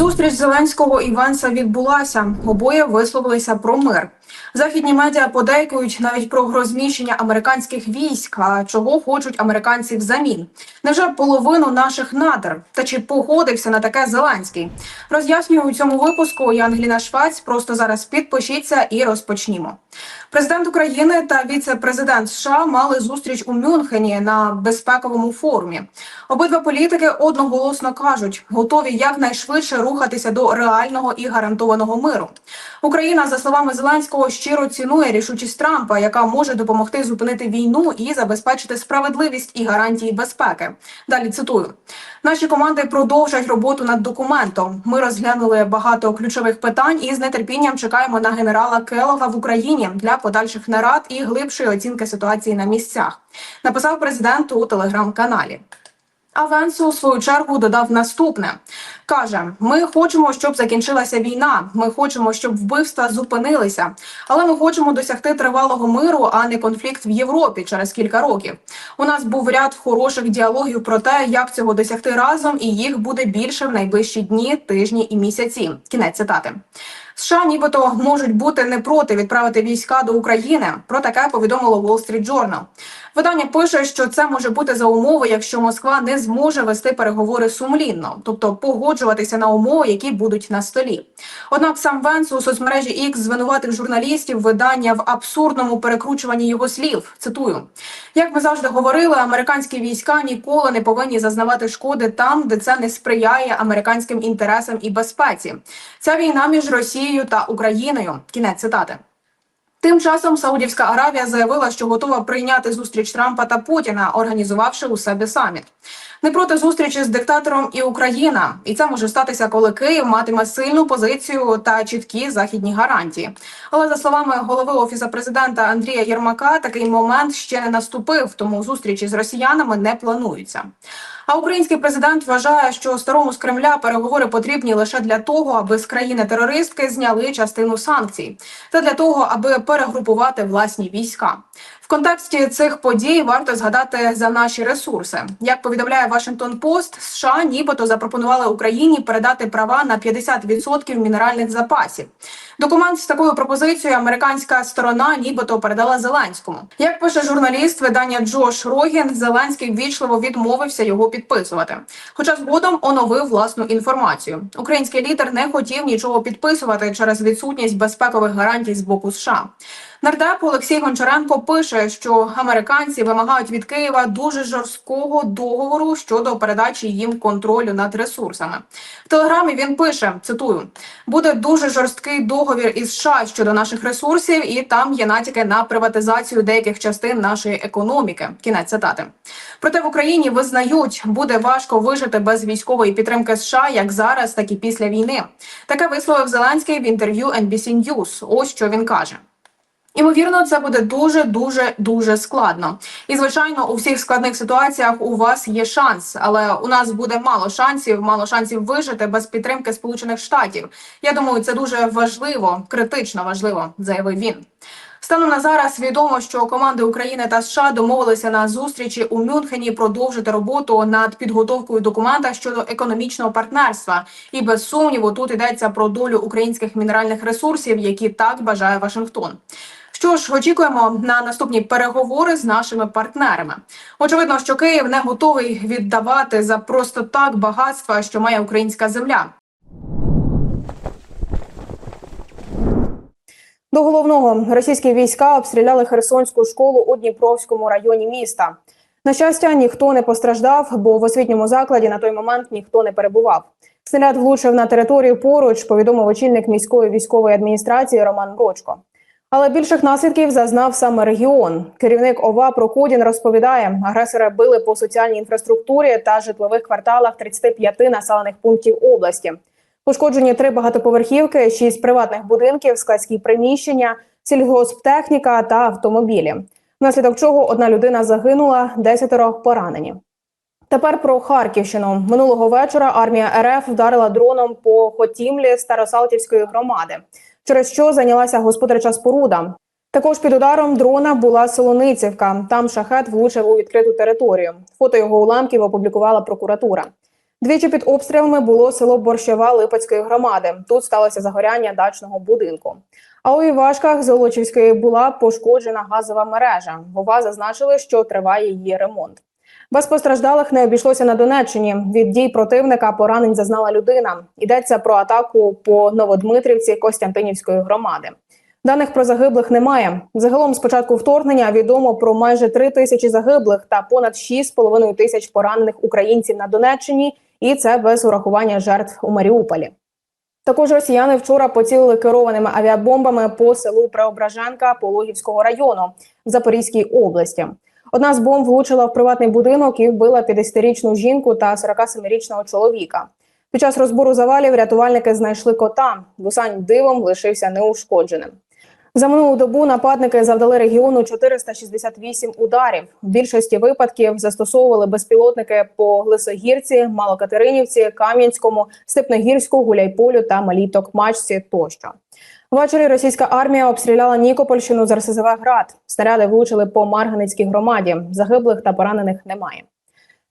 Зустріч Зеленського і Венса відбулася. Обоє висловилися про мир. Західні медіа подейкують навіть про розміщення американських військ. А чого хочуть американці взамін? Невже половину наших надр? Та чи погодився на таке Зеленський? Роз'яснюю у цьому випуску. Я Ангеліна Швець. Просто зараз підпишіться і розпочнімо. Президент України та віце-президент США мали зустріч у Мюнхені на безпековому форумі. Обидва політики одноголосно кажуть, готові якнайшвидше рухатися до реального і гарантованого миру. Україна, за словами Зеленського, щиро цінує рішучість Трампа, яка може допомогти зупинити війну і забезпечити справедливість і гарантії безпеки. Далі цитую: наші команди продовжать роботу над документом. Ми розглянули багато ключових питань і з нетерпінням чекаємо на генерала Келога в Україні для подальших нарад і глибшої оцінки ситуації на місцях. Написав президент у телеграм-каналі. А у свою чергу додав наступне: каже: Ми хочемо, щоб закінчилася війна. Ми хочемо, щоб вбивства зупинилися, але ми хочемо досягти тривалого миру, а не конфлікт в Європі через кілька років. У нас був ряд хороших діалогів про те, як цього досягти разом, і їх буде більше в найближчі дні, тижні і місяці. Кінець цитати. США нібито можуть бути не проти відправити війська до України. Про таке повідомило Wall Street Journal. Видання пише, що це може бути за умови, якщо Москва не зможе вести переговори сумлінно, тобто погоджуватися на умови, які будуть на столі. Однак сам Венс у соцмережі X звинуватив журналістів видання в абсурдному перекручуванні його слів. Цитую: як ми завжди говорили, американські війська ніколи не повинні зазнавати шкоди там, де це не сприяє американським інтересам і безпеці. Ця війна між Росією та Україною. Кінець цитати. Тим часом Саудівська Аравія заявила, що готова прийняти зустріч Трампа та Путіна, організувавши у себе саміт. Не проти зустрічі з диктатором і Україна, і це може статися, коли Київ матиме сильну позицію та чіткі західні гарантії. Але за словами голови офісу президента Андрія Єрмака, такий момент ще не наступив, тому зустрічі з росіянами не плануються. А український президент вважає, що старому з Кремля переговори потрібні лише для того, аби з країни-терористки зняли частину санкцій, та для того, аби перегрупувати власні війська. Контексті цих подій варто згадати за наші ресурси. Як повідомляє Вашингтон Пост, США нібито запропонували Україні передати права на 50% мінеральних запасів. Документ з такою пропозицією американська сторона нібито передала Зеленському. Як пише журналіст видання Джош Рогін, Зеленський ввічливо відмовився його підписувати. Хоча згодом оновив власну інформацію. Український лідер не хотів нічого підписувати через відсутність безпекових гарантій з боку США. Нардеп Олексій Гончаренко пише, що американці вимагають від Києва дуже жорсткого договору щодо передачі їм контролю над ресурсами. В телеграмі він пише: цитую: буде дуже жорсткий договір із США щодо наших ресурсів, і там є натяки на приватизацію деяких частин нашої економіки. Кінець цитати. Проте в Україні визнають, буде важко вижити без військової підтримки США як зараз, так і після війни. Таке висловив Зеленський в інтерв'ю NBC News. Ось що він каже. Імовірно, це буде дуже дуже дуже складно. І звичайно, у всіх складних ситуаціях у вас є шанс, але у нас буде мало шансів, мало шансів вижити без підтримки Сполучених Штатів. Я думаю, це дуже важливо, критично важливо, заявив він. Станом на зараз відомо, що команди України та США домовилися на зустрічі у Мюнхені продовжити роботу над підготовкою документа щодо економічного партнерства. І без сумніву тут йдеться про долю українських мінеральних ресурсів, які так бажає Вашингтон. Що ж, очікуємо на наступні переговори з нашими партнерами. Очевидно, що Київ не готовий віддавати за просто так багатства, що має українська земля. До головного російські війська обстріляли Херсонську школу у Дніпровському районі міста. На щастя, ніхто не постраждав, бо в освітньому закладі на той момент ніхто не перебував. Снаряд влучив на територію поруч, повідомив очільник міської військової адміністрації Роман Брочко. Але більших наслідків зазнав саме регіон. Керівник ОВА Прокудін розповідає, агресори били по соціальній інфраструктурі та житлових кварталах 35 населених пунктів області. Пошкоджені три багатоповерхівки, шість приватних будинків, складські приміщення, сільгосптехніка та автомобілі. Внаслідок чого одна людина загинула, десятеро поранені. Тепер про Харківщину минулого вечора. Армія РФ вдарила дроном по Хотімлі Старосалтівської громади, через що зайнялася господарча споруда. Також під ударом дрона була Солоницівка. Там шахет влучив у відкриту територію. Фото його уламків опублікувала прокуратура. Двічі під обстрілами було село Борщева Липецької громади. Тут сталося загоряння дачного будинку. А у Івашках Золочівської була пошкоджена газова мережа. Вова зазначили, що триває її ремонт. Без постраждалих не обійшлося на Донеччині. Від дій противника поранень зазнала людина. Йдеться про атаку по Новодмитрівці Костянтинівської громади. Даних про загиблих немає. Загалом з початку вторгнення відомо про майже 3 тисячі загиблих та понад 6,5 тисяч поранених українців на Донеччині, і це без урахування жертв у Маріуполі. Також росіяни вчора поцілили керованими авіабомбами по селу Преображенка Пологівського району в Запорізькій області. Одна з бомб влучила в приватний будинок і вбила 50-річну жінку та 47-річного чоловіка. Під час розбору завалів рятувальники знайшли кота. Гусань дивом лишився неушкодженим. За минулу добу нападники завдали регіону 468 ударів. В більшості випадків застосовували безпілотники по Лисогірці, Малокатеринівці, Кам'янському, Степногірську, Гуляйполю та Малій Токмачці тощо. Ввечері російська армія обстріляла Нікопольщину з РСЗВ «Град». Снаряди влучили по Марганицькій громаді. Загиблих та поранених немає.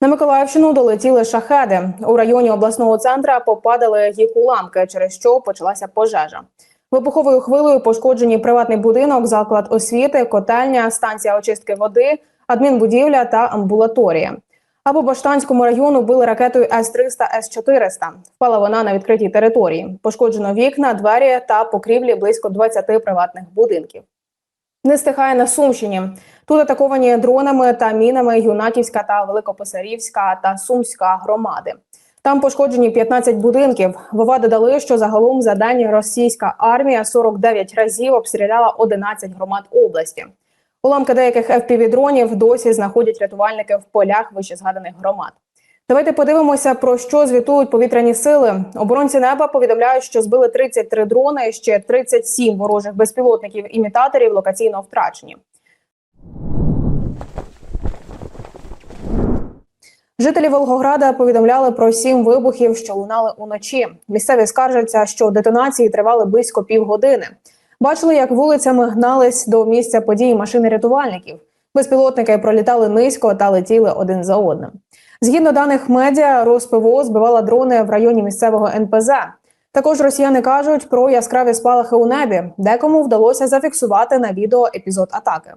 На Миколаївщину долетіли шахеди. У районі обласного центра попадали їх через що почалася пожежа. Вибуховою хвилею пошкоджені приватний будинок, заклад освіти, котельня, станція очистки води, адмінбудівля та амбулаторія. А по Баштанському району били ракетою С-300, С-400. Впала вона на відкритій території. Пошкоджено вікна, двері та покрівлі близько 20 приватних будинків. Не стихає на Сумщині. Тут атаковані дронами та мінами Юнаківська та Великописарівська та Сумська громади. Там пошкоджені 15 будинків. Вова додали, що загалом за день російська армія 49 разів обстріляла 11 громад області. Уламки деяких fpv дронів досі знаходять рятувальники в полях вищезгаданих громад. Давайте подивимося, про що звітують повітряні сили. Оборонці неба повідомляють, що збили 33 дрони, ще 37 ворожих безпілотників імітаторів локаційно втрачені. Жителі Волгограда повідомляли про сім вибухів, що лунали уночі. Місцеві скаржаться, що детонації тривали близько півгодини. Бачили, як вулицями гнались до місця події машини рятувальників. Безпілотники пролітали низько та летіли один за одним. Згідно даних медіа, РосПВО збивала дрони в районі місцевого НПЗ. Також росіяни кажуть про яскраві спалахи у небі, декому вдалося зафіксувати на відео епізод атаки.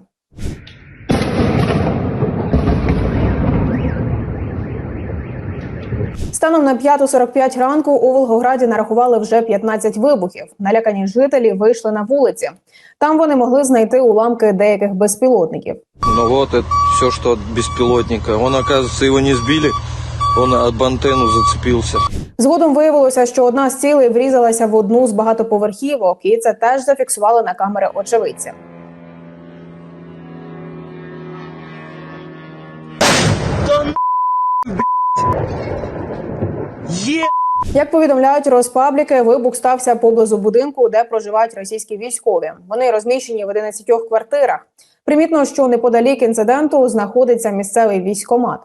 Станом на 5.45 ранку у Волгограді нарахували вже 15 вибухів. Налякані жителі вийшли на вулиці. Там вони могли знайти уламки деяких безпілотників. Ну вот это все, что от беспилотника. Он, оказывается, его не сбили, он об антенну зацепился. Згодом виявилося, що одна з цілей врізалася в одну з багатоповерхівок, і це теж зафіксували на камери очевидці. Як повідомляють розпабліки, вибух стався поблизу будинку, де проживають російські військові. Вони розміщені в 11 квартирах. Примітно, що неподалік інциденту знаходиться місцевий військомат.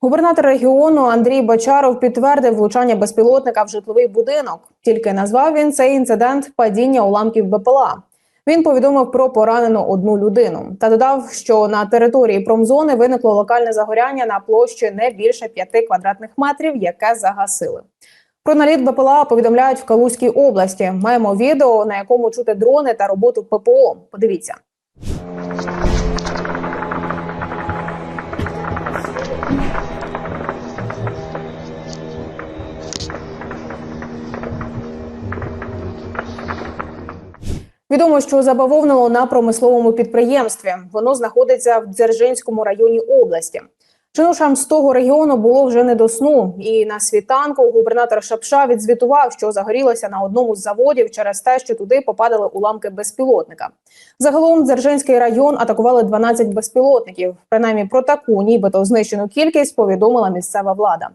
Губернатор регіону Андрій Бочаров підтвердив влучання безпілотника в житловий будинок. Тільки назвав він цей інцидент падіння уламків БПЛА. Він повідомив про поранену одну людину та додав, що на території промзони виникло локальне загоряння на площі не більше 5 квадратних метрів, яке загасили. Про наліт БПЛА повідомляють в Калузькій області. Маємо відео, на якому чути дрони та роботу ППО. Подивіться. Відомо, що забавовнило на промисловому підприємстві. Воно знаходиться в Дзержинському районі області. Чинушам з того регіону було вже не до сну, і на світанку губернатор Шапша відзвітував, що загорілося на одному з заводів через те, що туди попадали уламки безпілотника. Загалом Дзержинський район атакували 12 безпілотників. Принаймні про таку, нібито знищену кількість, повідомила місцева влада.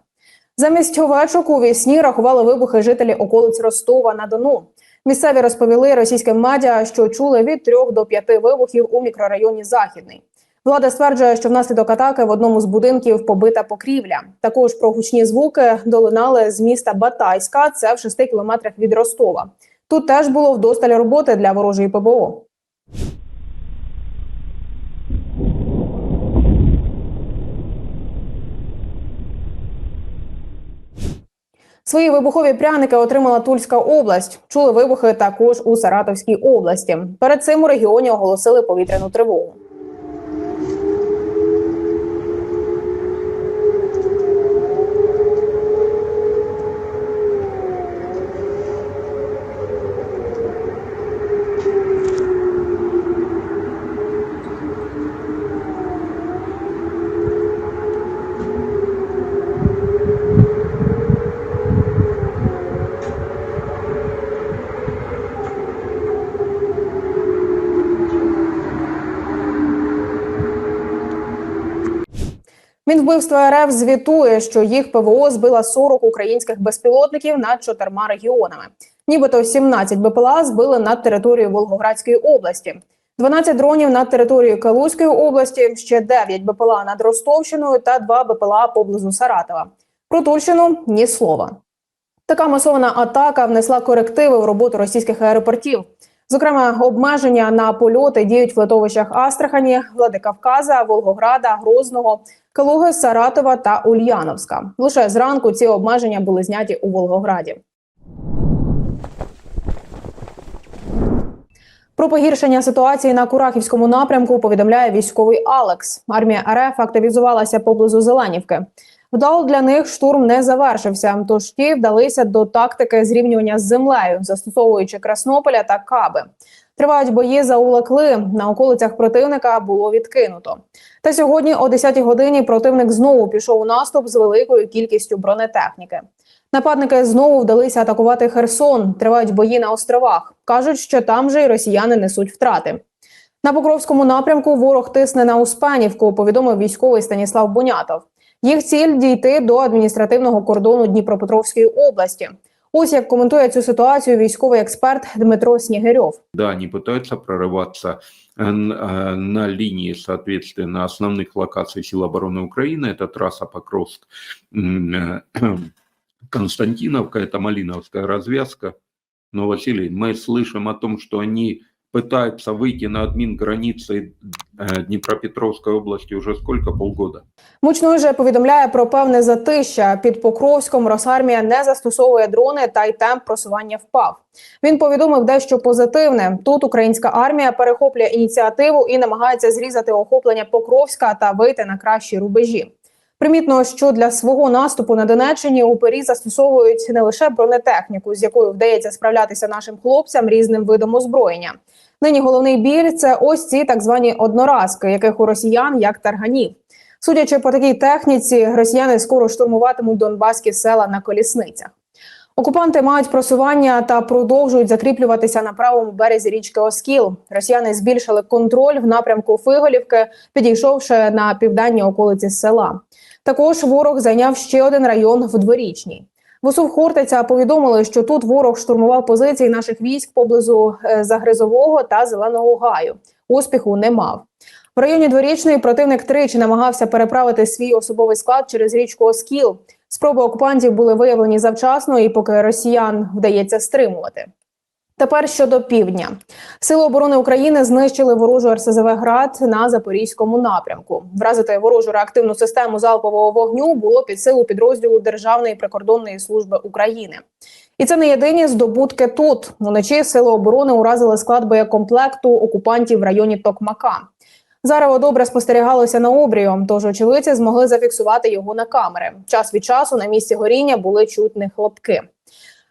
Замість овечок у вісні рахували вибухи жителі околиць Ростова на Дону. Місцеві розповіли російським медіа, що чули від трьох до п'яти вибухів у мікрорайоні Західний. Влада стверджує, що внаслідок атаки в одному з будинків побита покрівля. Також про гучні звуки долинали з міста Батайська. Це в 6 кілометрах від Ростова. Тут теж було вдосталь роботи для ворожої ПБО. Свої вибухові пряники отримала Тульська область. Чули вибухи також у Саратовській області. Перед цим у регіоні оголосили повітряну тривогу. Мінвбивство РФ звітує, що їх ПВО збила 40 українських безпілотників над чотирма регіонами. Нібито 17 БПЛА збили над територією Волгоградської області, 12 дронів над територією Калузької області, ще 9 БПЛА над Ростовщиною та 2 БПЛА поблизу Саратова. Про Тульщину ні слова. Така масована атака внесла корективи в роботу російських аеропортів. Зокрема, обмеження на польоти діють в литовищах Астрахані, Владикавказа, Волгограда, Грозного, Калуги, Саратова та Ульяновська. Лише зранку ці обмеження були зняті у Волгограді. Про погіршення ситуації на Курахівському напрямку повідомляє військовий Алекс. Армія РФ активізувалася поблизу Зеленівки. Вдало для них штурм не завершився, тож ті вдалися до тактики зрівнювання з землею, застосовуючи Краснополя та Каби. Тривають бої за Улакли. На околицях противника було відкинуто. Та сьогодні, о 10-й годині, противник знову пішов у наступ з великою кількістю бронетехніки. Нападники знову вдалися атакувати Херсон. Тривають бої на островах. кажуть, що там же й росіяни несуть втрати. На Покровському напрямку ворог тисне на Успенівку. Повідомив військовий Станіслав Бунятов. Їх ціль дійти до адміністративного кордону Дніпропетровської області. Ось як коментує цю ситуацію військовий експерт Дмитро Снігирьов. Да, они пытаются прорываться э, н- э, на линии, соответственно, основных локаций сил обороны Украины. Это трасса Покровск, м, э, Константиновка, это Малиновская развязка. Но, Василий, мы слышим о том, что они пытаются выйти на админ границы э, Днепропетровской области уже сколько? Полгода. Мучной же повідомляє про певне затища. Під Покровськом Росармія не застосовує дрони, та й темп просування впав. Він повідомив дещо позитивне. Тут українська армія перехоплює ініціативу і намагається зрізати охоплення Покровська та вийти на кращі рубежі. Примітно, що для свого наступу на Донеччині упері застосовують не лише бронетехніку, з якою вдається справлятися нашим хлопцям різним видом озброєння. Нині головний біль це ось ці так звані одноразки, яких у росіян як тарганів. Судячи по такій техніці, росіяни скоро штурмуватимуть донбаські села на колісницях. Окупанти мають просування та продовжують закріплюватися на правому березі річки Оскіл. Росіяни збільшили контроль в напрямку Фиголівки, підійшовши на південні околиці села. Також ворог зайняв ще один район в дворічній. В ОСУ Хортиця повідомили, що тут ворог штурмував позиції наших військ поблизу е, Загризового та Зеленого Гаю. Успіху не мав. В районі дворічної противник тричі намагався переправити свій особовий склад через річку Оскіл. Спроби окупантів були виявлені завчасно, і поки росіян вдається стримувати. Тепер щодо півдня. Сили оборони України знищили ворожу РСЗВ град на запорізькому напрямку. Вразити ворожу реактивну систему залпового вогню було під силу підрозділу Державної прикордонної служби України. І це не єдині здобутки тут. Вночі сили оборони уразили склад боєкомплекту окупантів в районі Токмака. Зарево добре спостерігалося на обрію, тож очевидці змогли зафіксувати його на камери. Час від часу на місці горіння були чутні хлопки.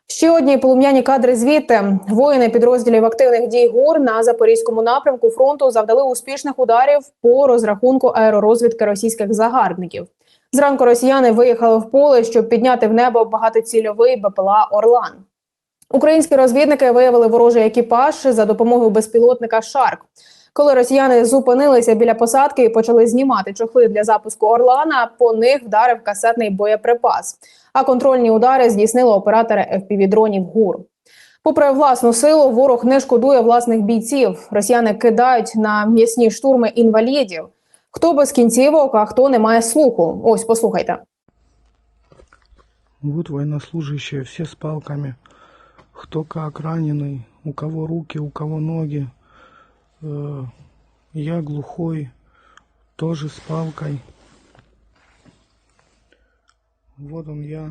Ще одні полум'яні кадри звідти. Воїни підрозділів активних дій ГУР на запорізькому напрямку фронту завдали успішних ударів по розрахунку аеророзвідки російських загарбників. Зранку росіяни виїхали в поле, щоб підняти в небо багатоцільовий БПЛА Орлан. Українські розвідники виявили ворожий екіпаж за допомогою безпілотника Шарк. Коли росіяни зупинилися біля посадки і почали знімати чохли для запуску Орлана, по них вдарив касетний боєприпас. А контрольні удари здійснили оператори FPV-дронів ГУР. Попри власну силу, ворог не шкодує власних бійців. Росіяни кидають на м'ясні штурми інвалідів. Хто без кінцівок, а хто не має слуху. Ось послухайте. Вот военнослужащие, все с палками. Кто как раненый, у кого руки, у кого ноги. Э, Я глухой, тоже с палкой. Вот он я,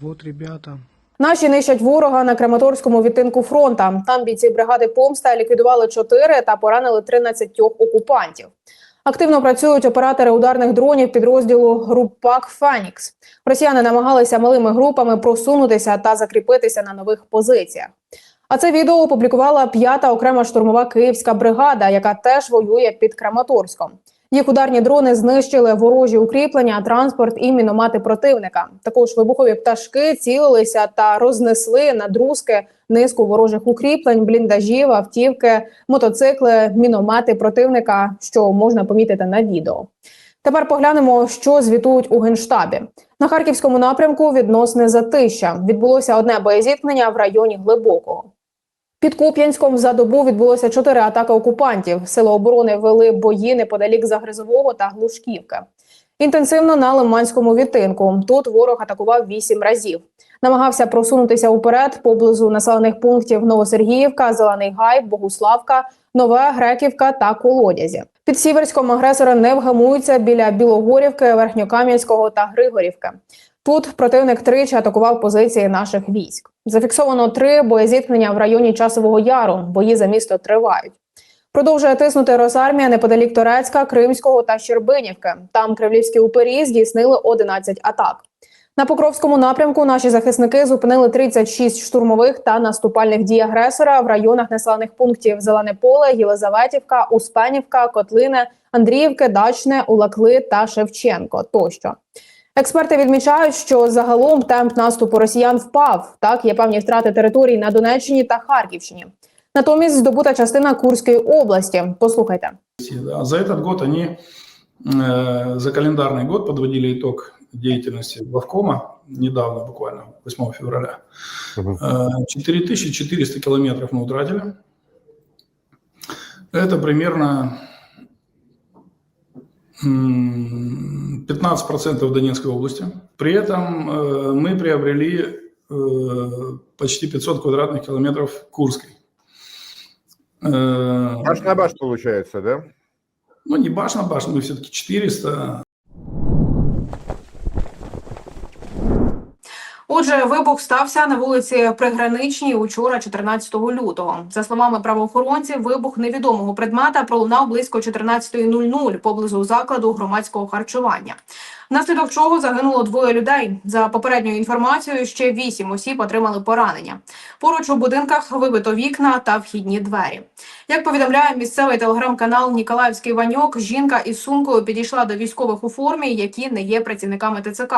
Вот, ребята, Наші нищать ворога на Краматорському відтинку фронта. Там бійці бригади Помста ліквідували 4 та поранили 13 окупантів. Активно працюють оператори ударних дронів підрозділу груп ПАК Фенікс. Росіяни намагалися малими групами просунутися та закріпитися на нових позиціях. А це відео опублікувала п'ята окрема штурмова київська бригада, яка теж воює під Краматорськом. Їх ударні дрони знищили ворожі укріплення, транспорт і міномети противника. Також вибухові пташки цілилися та рознесли на друзки низку ворожих укріплень, бліндажів, автівки, мотоцикли, міномети противника, що можна помітити на відео. Тепер поглянемо, що звітують у генштабі. На харківському напрямку відносне затища. Відбулося одне боєзіткнення в районі Глибокого. Під Куп'янськом за добу відбулося чотири атаки окупантів. Сили оборони вели бої неподалік Загризового та Глушківки. Інтенсивно на Лиманському відтинку. Тут ворог атакував вісім разів. Намагався просунутися уперед поблизу населених пунктів Новосергіївка, Зелений Гай, Богуславка, Нове Греківка та Колодязі. Під Сіверськом агресори не вгамуються біля Білогорівки, Верхньокам'янського та Григорівки. Тут противник тричі атакував позиції наших військ. Зафіксовано три боєзіткнення в районі Часового Яру. Бої за місто тривають. Продовжує тиснути Росармія неподалік Торецька, Кримського та Щербинівки. Там кремлівські упері здійснили 11 атак. На Покровському напрямку наші захисники зупинили 36 штурмових та наступальних дій агресора в районах населених пунктів Зелене Поле, Єлизаветівка, Успенівка, Котлине, Андріївки, Дачне, Улакли та Шевченко. Тощо. Експерти відмічають, що загалом темп наступу росіян впав. Так є певні втрати територій на Донеччині та Харківщині. Натомість здобута частина Курської області. Послухайте. Да. За этот год они, э, за календарный год подводили итог деятельности главкома, недавно, буквально, 8 февраля. Э, 4400 километров мы утратили. Это примерно м, 15% Донецкой области. При этом э, мы приобрели э, почти 500 квадратных километров Курской. Э, Баш на баш получается, да? ну, не баш на баш, мы все-таки 400. Отже, вибух стався на вулиці Приграничній учора, 14 лютого. За словами правоохоронців, вибух невідомого предмета пролунав близько 14.00 поблизу закладу громадського харчування. Внаслідок чого загинуло двоє людей. За попередньою інформацією, ще вісім осіб отримали поранення. Поруч у будинках вибито вікна та вхідні двері. Як повідомляє місцевий телеграм-канал Ніколаївський Ваньок, жінка із сумкою підійшла до військових у формі, які не є працівниками ТЦК.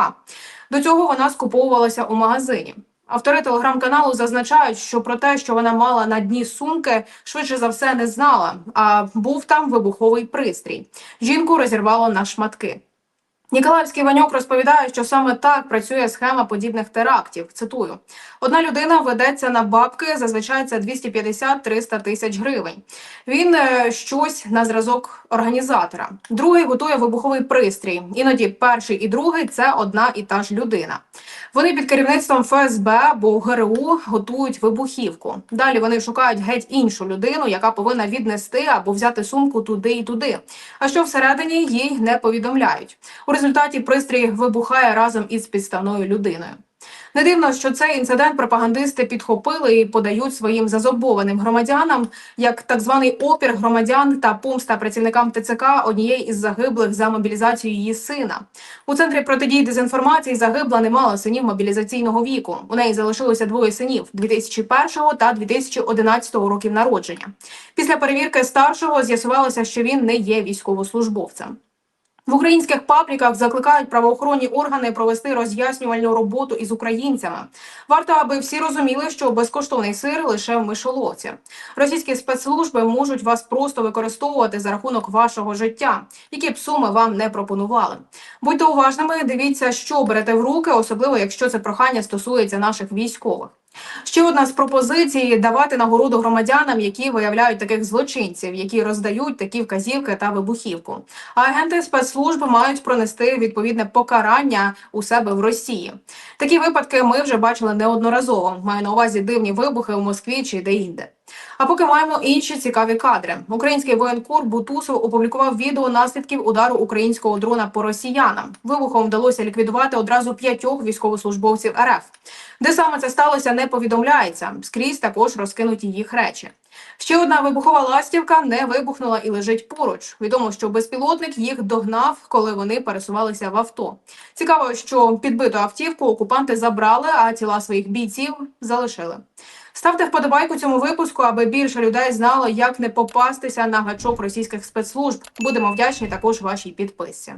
До цього вона скуповувалася у магазині. Автори телеграм-каналу зазначають, що про те, що вона мала на дні сумки, швидше за все не знала. А був там вибуховий пристрій. Жінку розірвало на шматки. Ніколаївський Ваньок розповідає, що саме так працює схема подібних терактів. Цитую: одна людина ведеться на бабки, зазвичай це 250-300 тисяч гривень. Він е, щось на зразок організатора. Другий готує вибуховий пристрій. Іноді перший і другий це одна і та ж людина. Вони під керівництвом ФСБ або ГРУ готують вибухівку. Далі вони шукають геть іншу людину, яка повинна віднести або взяти сумку туди і туди. А що всередині їй не повідомляють. Результаті пристрій вибухає разом із підставною людиною. Не дивно, що цей інцидент пропагандисти підхопили і подають своїм зазобованим громадянам як так званий опір громадян та помста працівникам ТЦК однієї із загиблих за мобілізацію її сина. У центрі протидії дезінформації загибла не мала синів мобілізаційного віку. У неї залишилося двоє синів 2001 та 2011 років народження. Після перевірки старшого з'ясувалося, що він не є військовослужбовцем. В українських пабліках закликають правоохоронні органи провести роз'яснювальну роботу із українцями. Варто, аби всі розуміли, що безкоштовний сир лише в мишоловці. Російські спецслужби можуть вас просто використовувати за рахунок вашого життя, які б суми вам не пропонували. Будьте уважними, дивіться, що берете в руки, особливо якщо це прохання стосується наших військових. Ще одна з пропозицій давати нагороду громадянам, які виявляють таких злочинців, які роздають такі вказівки та вибухівку. А агенти спецслужб мають пронести відповідне покарання у себе в Росії. Такі випадки ми вже бачили неодноразово. Маю на увазі дивні вибухи в Москві чи де інде. А поки маємо інші цікаві кадри. Український воєнкор Бутусов опублікував відео наслідків удару українського дрона по росіянам. Вибухом вдалося ліквідувати одразу п'ятьох військовослужбовців РФ. Де саме це сталося, не повідомляється. Скрізь також розкинуті їх речі. Ще одна вибухова ластівка не вибухнула і лежить поруч. Відомо, що безпілотник їх догнав, коли вони пересувалися в авто. Цікаво, що підбиту автівку окупанти забрали, а тіла своїх бійців залишили. Ставте вподобайку цьому випуску, аби більше людей знало, як не попастися на гачок російських спецслужб. Будемо вдячні також вашій підписці.